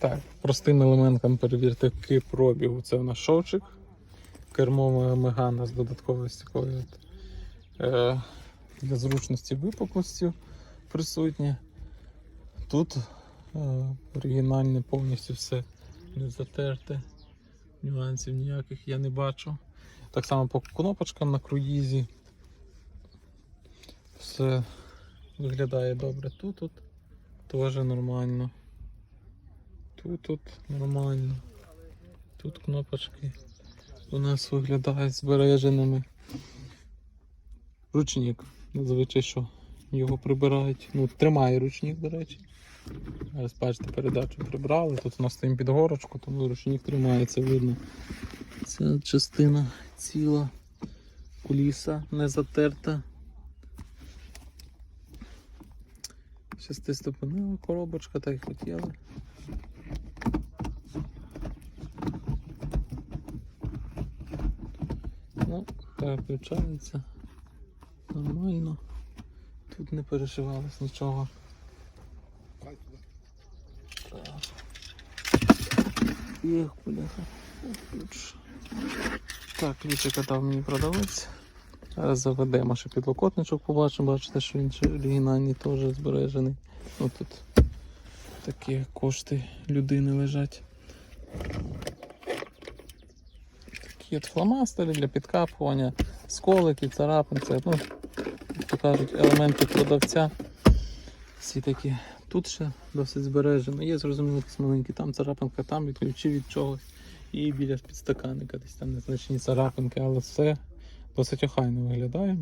Так, простим елементом перевірки пробігу. Це у нас шовчик, кермова мегана з додатковою стікою. Е, для зручності випуклості присутні. Тут е, оригінальне повністю все не затерте. Нюансів ніяких я не бачу. Так само по кнопочкам на круїзі. Все виглядає добре. Тут тут теж нормально. Тут тут нормально. Тут кнопочки у нас виглядають збереженими. Ручник. Зазвичай що його прибирають. Ну, тримає ручник, до речі. Зараз бачите, передачу прибрали. Тут у нас стоїть під горочку, тому ручник тримається, видно. Ця частина ціла, куліса не затерта. Шестиступенева коробочка, так і хотіли. Ну, переключається. Нормально. Тут не перешивалось нічого. Так. Їх, бляха. Так, ключика дав мені продавець. Зараз заведемо ще підлокотничок, побачимо, бачите, що він оригінальний теж збережений. Ну тут такі кошти людини лежать. От фломастери для підкапування, сколики, царапин, це, ну, то кажуть, елементи продавця. Всі такі. Тут ще досить збережено. Є зрозуміло якісь маленькі, там царапинка, там від ключі від чогось. І біля підстаканника десь там незначні царапинки, але все досить охайно виглядає.